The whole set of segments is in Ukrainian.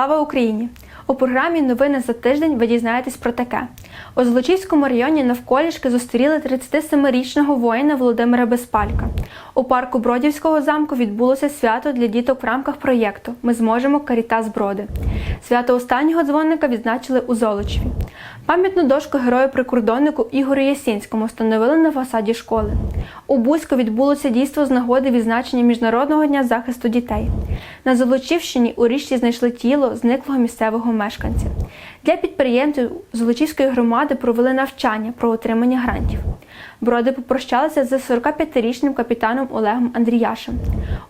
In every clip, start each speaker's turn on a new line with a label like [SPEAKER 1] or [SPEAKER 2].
[SPEAKER 1] Слава Україні! У програмі Новини за тиждень ви дізнаєтесь про таке. У Золочівському районі навколішки зустріли 37-річного воїна Володимира Безпалька. У парку Бродівського замку відбулося свято для діток в рамках проєкту Ми зможемо Карітас Броди. Свято останнього дзвоника відзначили у Золочеві. Пам'ятну дошку герою-прикордоннику Ігорю Ясінському встановили на фасаді школи. У Бузьку відбулося дійство з нагоди відзначення Міжнародного дня захисту дітей. На Золочівщині у річці знайшли тіло зниклого місцевого мешканця. Для підприємців Золочівської громади провели навчання про отримання грантів. Броди попрощалися з 45-річним капітаном Олегом Андріяшем.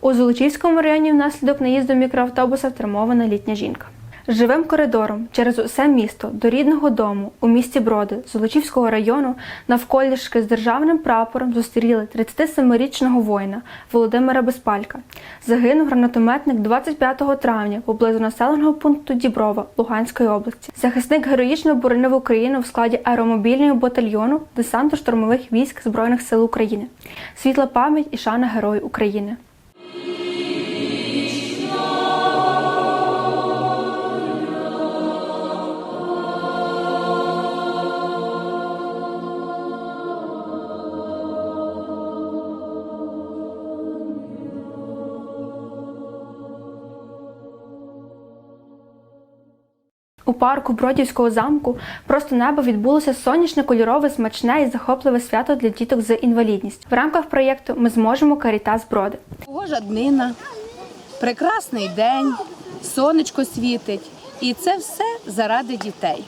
[SPEAKER 1] У Золочівському районі внаслідок наїзду мікроавтобуса втримована літня жінка. Живим коридором через усе місто до рідного дому у місті Броди Золочівського району навколішки з державним прапором зустріли 37-річного воїна Володимира Безпалька. Загинув гранатометник 25 травня поблизу населеного пункту Діброва Луганської області. Захисник героїчно боронив Україну в складі аеромобільного батальйону десанту штурмових військ Збройних сил України. Світла пам'ять і шана Герою України. Парку Бродівського замку просто небо відбулося сонячне, кольорове, смачне і захопливе свято для діток з інвалідністю. В рамках проєкту Ми зможемо Карітас Броди.
[SPEAKER 2] Погожа днина, прекрасний день, сонечко світить. І це все заради дітей.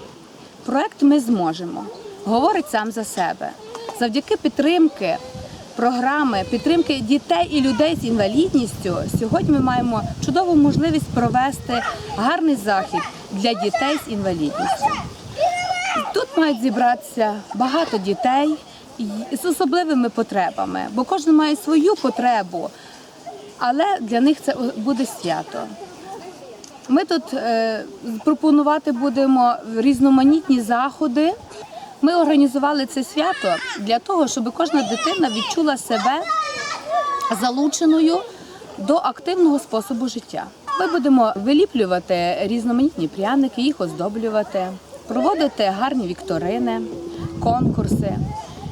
[SPEAKER 2] Проект ми зможемо. Говорить сам за себе. Завдяки підтримки програми, підтримки дітей і людей з інвалідністю, сьогодні ми маємо чудову можливість провести гарний захід для дітей з інвалідністю. Тут мають зібратися багато дітей з особливими потребами, бо кожен має свою потребу, але для них це буде свято. Ми тут е, пропонувати будемо різноманітні заходи. Ми організували це свято для того, щоб кожна дитина відчула себе залученою до активного способу життя. Ми будемо виліплювати різноманітні пряники, їх оздоблювати, проводити гарні вікторини, конкурси.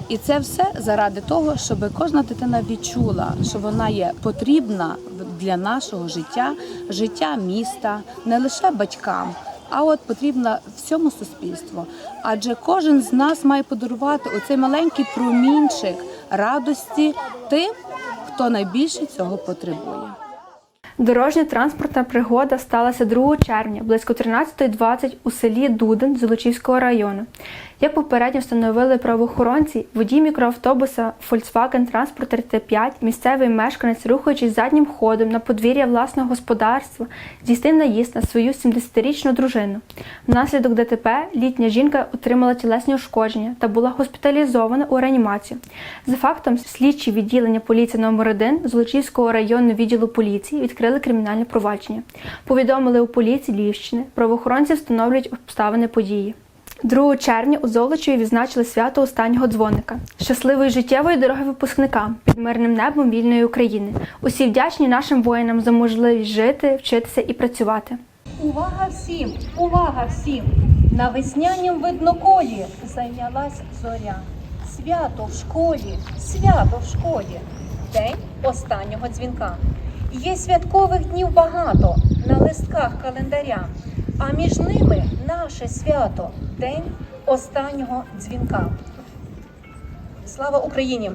[SPEAKER 2] І це все заради того, щоб кожна дитина відчула, що вона є потрібна для нашого життя, життя міста, не лише батькам, а от потрібна всьому суспільству. Адже кожен з нас має подарувати оцей маленький промінчик радості тим, хто найбільше цього потребує.
[SPEAKER 1] Дорожня транспортна пригода сталася 2 червня близько 13.20 у селі Дудин Золочівського району. Як попередньо встановили правоохоронці, водій мікроавтобуса Volkswagen Transporter T5, місцевий мешканець, рухаючись заднім ходом на подвір'я власного господарства, здійснив наїзд на свою 70-річну дружину. Внаслідок ДТП літня жінка отримала тілесні ушкодження та була госпіталізована у реанімацію. За фактом, слідчі відділення поліції номер 1 Золочівського районного відділу поліції відкрили кримінальне провадження. Повідомили у поліції Львівщини. Правоохоронці встановлюють обставини події. 2 червня у Золочеві відзначили свято останнього дзвоника. Щасливої життєвої дороги випускникам під мирним небом вільної України. Усі вдячні нашим воїнам за можливість жити, вчитися і працювати.
[SPEAKER 3] Увага всім! Увага всім! На веснянім видноколі зайнялась зоря. Свято в школі, свято в школі. День останнього дзвінка. Є святкових днів багато на листках календаря, а між ними наше свято День останнього дзвінка. Слава Україні!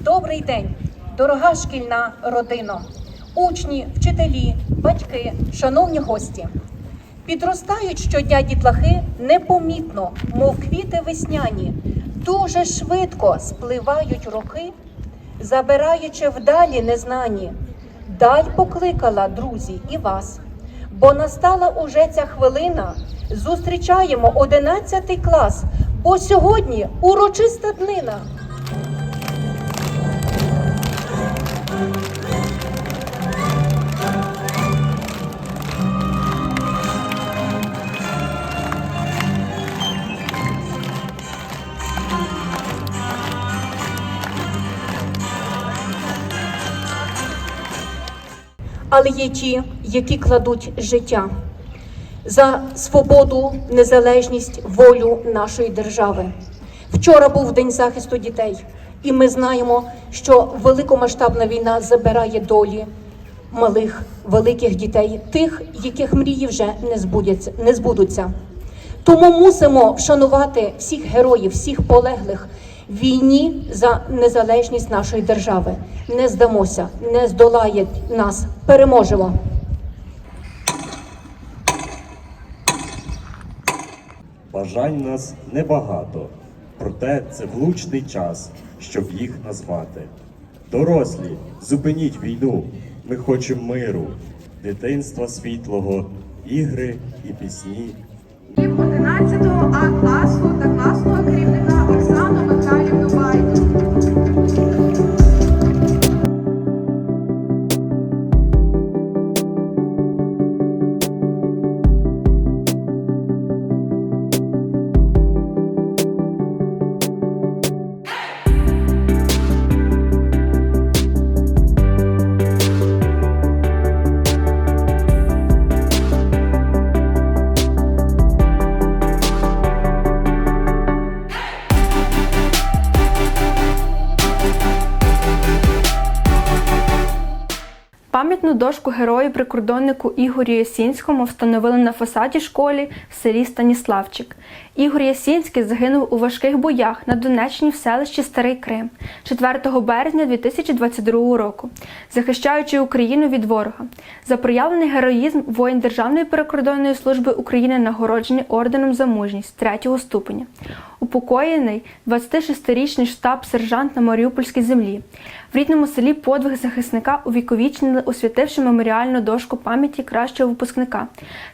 [SPEAKER 3] Добрий день, дорога шкільна родино, учні, вчителі, батьки, шановні гості. Підростають щодня дітлахи непомітно, мов квіти весняні, дуже швидко спливають роки, забираючи вдалі незнані. Даль покликала, друзі, і вас, бо настала уже ця хвилина. Зустрічаємо одинадцятий клас, бо сьогодні урочиста днина. Але є ті, які кладуть життя за свободу, незалежність, волю нашої держави. Вчора був День захисту дітей, і ми знаємо, що великомасштабна війна забирає долі малих, великих дітей, тих, яких мрії вже не збудяться, не збудуться. Тому мусимо вшанувати всіх героїв, всіх полеглих війні за незалежність нашої держави. Не здамося, не здолає нас. Переможемо.
[SPEAKER 4] Бажань нас небагато, проте це влучний час, щоб їх назвати. Дорослі, зупиніть війну, ми хочемо миру, дитинства світлого, ігри і пісні.
[SPEAKER 5] 11 А класу та класного керівника
[SPEAKER 1] Пам'ятну дошку герою прикордоннику Ігорю Ясінському встановили на фасаді школи в селі Станіславчик. Ігор Ясінський загинув у важких боях на Донеччині в селищі Старий Крим 4 березня 2022 року, захищаючи Україну від ворога. За проявлений героїзм воїн Державної прикордонної служби України нагороджений орденом за мужність 3 ступеня. Упокоєний 26-річний штаб-сержант на Маріупольській землі. В рідному селі подвиг захисника увіковічнили, освятивши меморіальну дошку пам'яті кращого випускника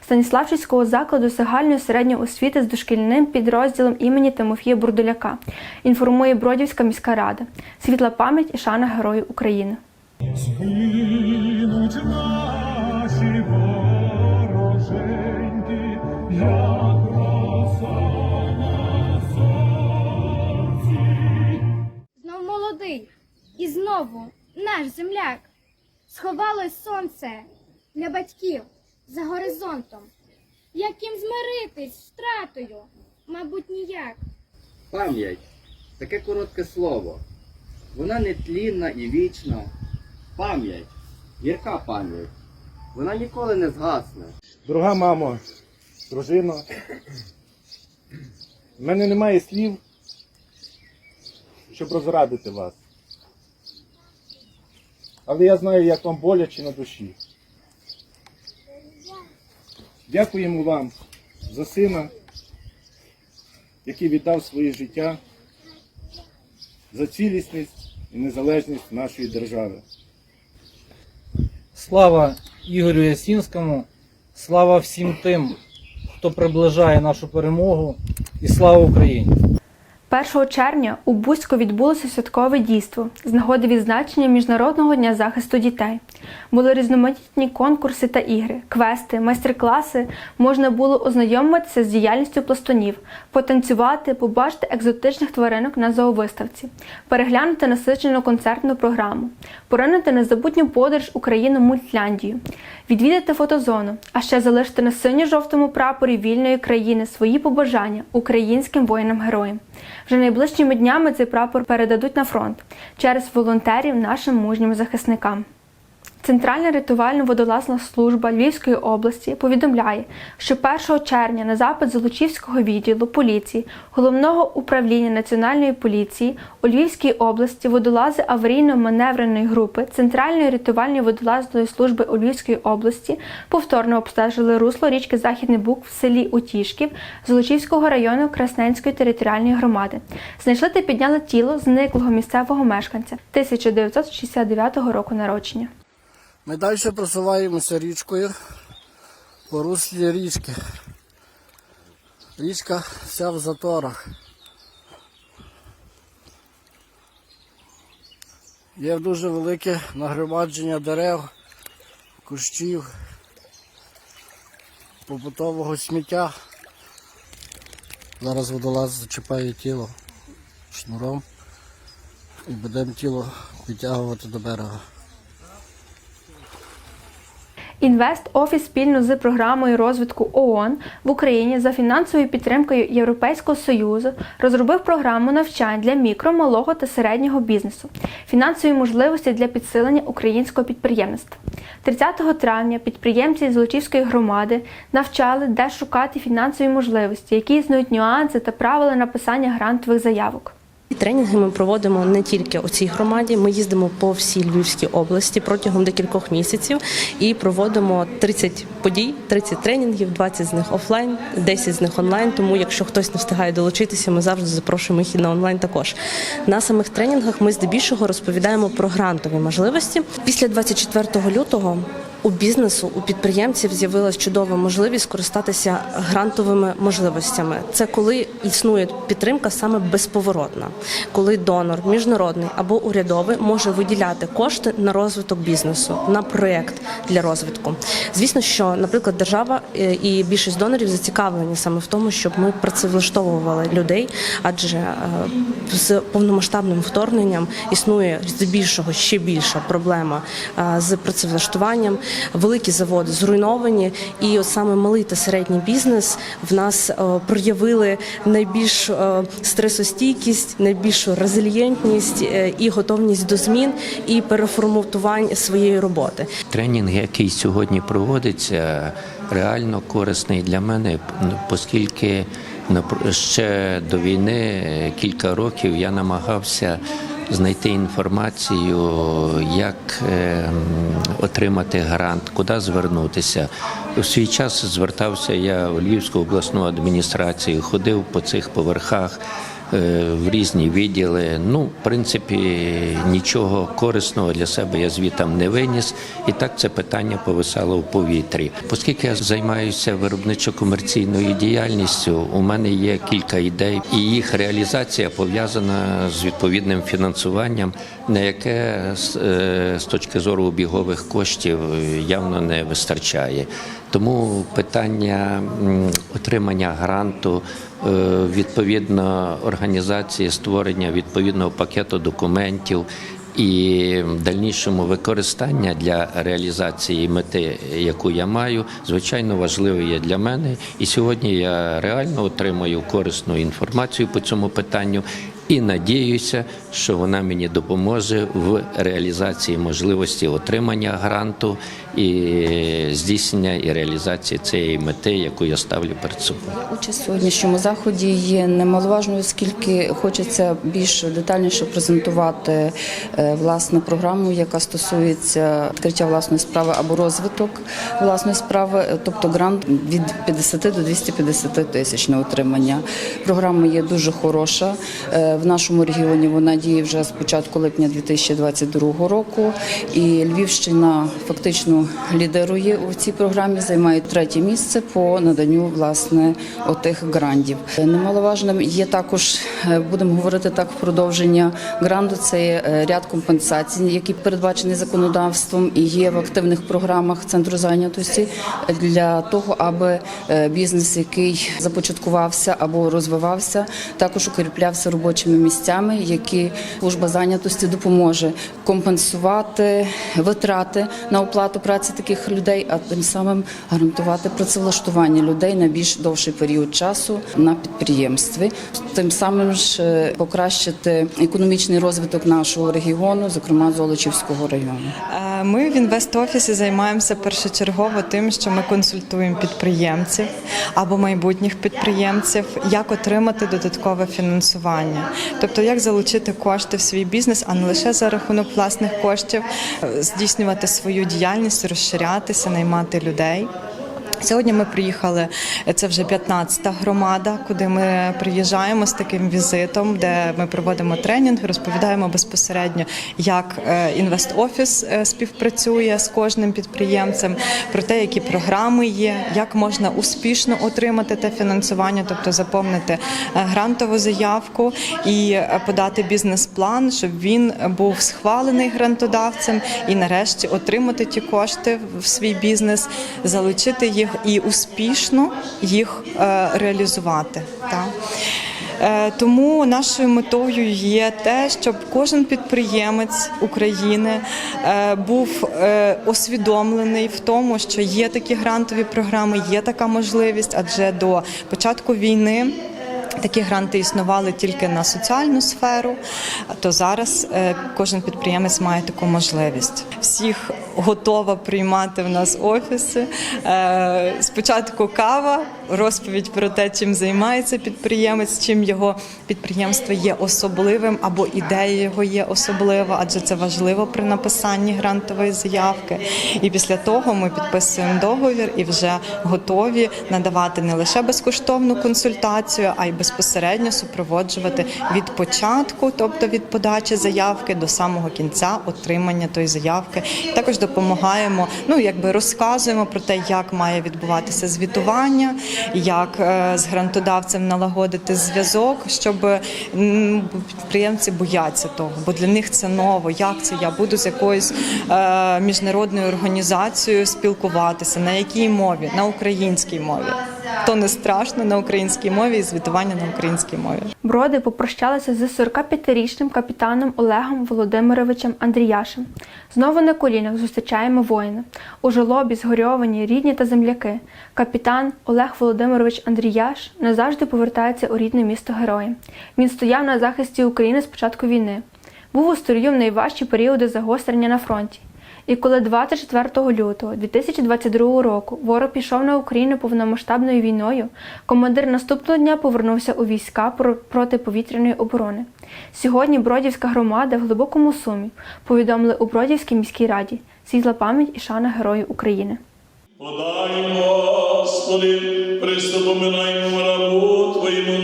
[SPEAKER 1] Станіславського закладу загальної середньої освіти з дошкільним підрозділом імені Тимофія Бурдуляка. Інформує Бродівська міська рада. Світла пам'ять і шана Героїв України.
[SPEAKER 6] Знов молодий, і знову наш земляк. Сховалось сонце для батьків за горизонтом. Як їм змиритись з втратою? Мабуть, ніяк.
[SPEAKER 7] Пам'ять таке коротке слово. Вона нетлінна і вічна. Пам'ять, гірка пам'ять. Вона ніколи не згасне.
[SPEAKER 8] Дорога мамо, дружино, в мене немає слів, щоб розрадити вас. Але я знаю, як вам боляче на душі. Дякуємо вам за сина, який віддав своє життя за цілісність і незалежність нашої держави.
[SPEAKER 9] Слава Ігорю Ясінському, слава всім тим, хто приближає нашу перемогу, і слава Україні!
[SPEAKER 1] 1 червня у Бузьку відбулося святкове дійство з нагоди відзначення Міжнародного дня захисту дітей. Були різноманітні конкурси та ігри, квести, майстер-класи. Можна було ознайомитися з діяльністю пластунів, потанцювати, побачити екзотичних тваринок на зоовиставці, переглянути насичену концертну програму, поринути незабутню подорож Україну мультляндію, відвідати фотозону, а ще залишити на синьо-жовтому прапорі вільної країни свої побажання українським воїнам-героям. Вже найближчими днями цей прапор передадуть на фронт через волонтерів нашим мужнім захисникам. Центральна рятувально-водолазна служба Львівської області повідомляє, що 1 червня на запит Золочівського відділу поліції головного управління Національної поліції у Львівській області водолази аварійно-маневреної групи Центральної рятувальної водолазної служби у Львівській області повторно обстежили русло річки Західний Бук в селі Утішків Золочівського району Красненської територіальної громади. Знайшли та підняли тіло зниклого місцевого мешканця 1969 року народження.
[SPEAKER 10] Ми далі просуваємося річкою по руслі річки. Річка вся в заторах. Є дуже велике нагромадження дерев, кущів, побутового сміття. Зараз водолаз зачіпає тіло шнуром і будемо тіло підтягувати до берега.
[SPEAKER 1] Інвест Офіс спільно з програмою розвитку ООН в Україні за фінансовою підтримкою Європейського Союзу розробив програму навчань для мікро, малого та середнього бізнесу, фінансові можливості для підсилення українського підприємництва. 30 травня підприємці з Золочівської громади навчали, де шукати фінансові можливості, які існують нюанси та правила написання грантових заявок.
[SPEAKER 11] Тренінги ми проводимо не тільки у цій громаді. Ми їздимо по всій Львівській області протягом декількох місяців і проводимо 30 подій, 30 тренінгів, 20 з них офлайн, 10 з них онлайн. Тому, якщо хтось не встигає долучитися, ми завжди запрошуємо їх і на онлайн також. На самих тренінгах ми здебільшого розповідаємо про грантові можливості. Після 24 лютого у бізнесу, у підприємців з'явилась чудова можливість скористатися грантовими можливостями. Це коли існує підтримка саме безповоротна, коли донор міжнародний або урядовий може виділяти кошти на розвиток бізнесу, на проєкт для розвитку. Звісно, що, наприклад, держава е, і більшість донорів зацікавлені саме в тому, щоб ми працевлаштовували людей, адже е, з повномасштабним вторгненням існує здебільшого ще більша проблема е, з працевлаштуванням. Великі заводи зруйновані, і от саме малий та середній бізнес в нас е, проявили найбільш е, стресостійкість, найбільшу резильєнтність е, і готовність до змін і переформатувань своєї роботи.
[SPEAKER 12] Тренінг, який сьогодні проводиться, реально корисний для мене, оскільки напр- ще до війни кілька років я намагався знайти інформацію, як е, отримати грант, куди звернутися. У свій час звертався я в Львівську обласну адміністрацію, ходив по цих поверхах в різні відділи. Ну, в принципі, нічого корисного для себе я звітам не виніс, і так це питання повисало в повітрі. Оскільки я займаюся виробничо-комерційною діяльністю, у мене є кілька ідей, і їх реалізація пов'язана з відповідним фінансуванням, на яке з е, точки зору обігових коштів е, явно не вистачає. Тому питання отримання гранту, е, відповідно організації створення відповідного пакету документів. І дальнішому використання для реалізації мети, яку я маю, звичайно важливо є для мене. І сьогодні я реально отримую корисну інформацію по цьому питанню і надіюся, що вона мені допоможе в реалізації можливості отримання гранту і здійснення і реалізації цієї мети, яку я ставлю перед собою.
[SPEAKER 13] Участь в сьогоднішньому заході є немаловажною, оскільки хочеться більш детальніше презентувати е, власне програму, яка стосується відкриття власної справи або розвиток власної справи, е, тобто грант від 50 до 250 тисяч на отримання. Програма є дуже хороша. В нашому регіоні вона діє вже з початку липня 2022 року, і Львівщина фактично лідирує у цій програмі, займає третє місце по наданню власне отих грантів. Е, Немаловажним є також, е, будемо говорити так, продовження гранту. Це е, ряд компенсацій, які передбачені законодавством і є в активних програмах центру зайнятості для того, аби е, бізнес, який започаткувався або розвивався, також укріплявся робочими місцями, які служба зайнятості допоможе компенсувати витрати на оплату праці таких людей, а тим самим гарантувати працевлаштування людей на більш довший період часу на підприємстві, тим самим ж е, покращити економічний розвиток нашого регіону, зокрема Золочівського району.
[SPEAKER 14] Ми в інвест-офісі займаємося першочергово тим, що ми консультуємо підприємців або майбутніх підприємців, як отримати додаткове фінансування, тобто як залучити кошти в свій бізнес, а не лише за рахунок власних коштів, е, здійснювати свою діяльність, розширятися, наймати людей. Сьогодні ми приїхали. Це вже 15-та громада, куди ми приїжджаємо з таким візитом, де ми проводимо тренінг, розповідаємо безпосередньо, як інвест-офіс е, співпрацює з кожним підприємцем, про те, які програми є, як можна успішно отримати те фінансування, тобто заповнити е, грантову заявку і е, подати бізнес-план, щоб він був схвалений грантодавцем і нарешті отримати ті кошти в свій бізнес, залучити їх і успішно їх е, реалізувати. Е, Тому нашою метою є те, щоб кожен підприємець України е, був усвідомлений в тому, що є такі грантові програми, є така можливість, адже до початку війни. Такі гранти існували тільки на соціальну сферу, то зараз кожен підприємець має таку можливість. Всіх готова приймати в нас офіси. Е, Спочатку кава, розповідь про те, чим займається підприємець, чим його підприємство є особливим або ідея його є особлива, адже це важливо при написанні грантової заявки. І після того ми підписуємо договір і вже готові надавати не лише безкоштовну консультацію, а й безпосередньо супроводжувати від початку, тобто від подачі заявки до самого кінця отримання тої заявки. Також допомагаємо, ну якби розказуємо про те, як має відбуватися звітування, як е, з грантодавцем налагодити зв'язок, щоб підприємці бояться того, бо для них це ново. Як це я буду з якоюсь е, міжнародною організацією спілкуватися? На якій мові? На українській мові. То не страшно на українській мові і звітування на українській мові.
[SPEAKER 1] Броди попрощалися з 45-річним капітаном Олегом Володимировичем Андріяшем. Знову на колінах зустрічаємо воїна. У жолобі згорьовані рідні та земляки. Капітан Олег Володимирович Андріяш назавжди повертається у рідне місто героя. Він стояв на захисті України з початку війни. Був у строю в найважчі періоди загострення на фронті. І коли 24 лютого 2022 року ворог пішов на Україну повномасштабною війною, командир наступного дня повернувся у війська про- протиповітряної оборони. Сьогодні Бродівська громада в глибокому сумі повідомили у Бродівській міській раді світла пам'ять і шана Герою України.
[SPEAKER 15] Подай, Господи, приступоминаймо рабу Твоєму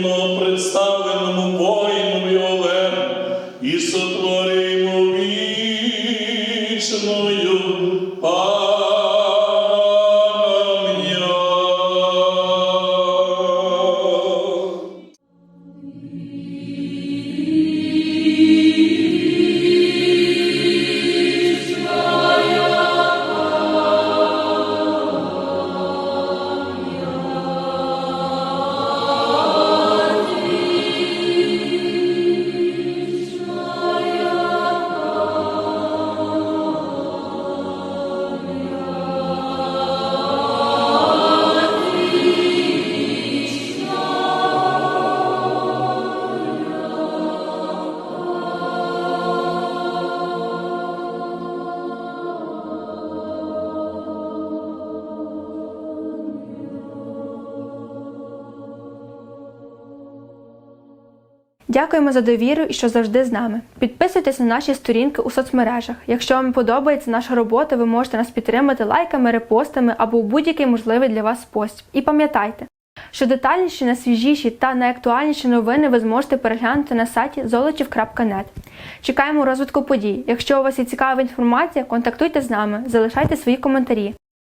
[SPEAKER 1] Дякуємо за довіру і що завжди з нами. Підписуйтесь на наші сторінки у соцмережах. Якщо вам подобається наша робота, ви можете нас підтримати лайками, репостами або будь-який можливий для вас спосіб. І пам'ятайте, що детальніші, найсвіжіші та найактуальніші новини ви зможете переглянути на сайті золочів.нет. Чекаємо розвитку подій. Якщо у вас є цікава інформація, контактуйте з нами, залишайте свої коментарі.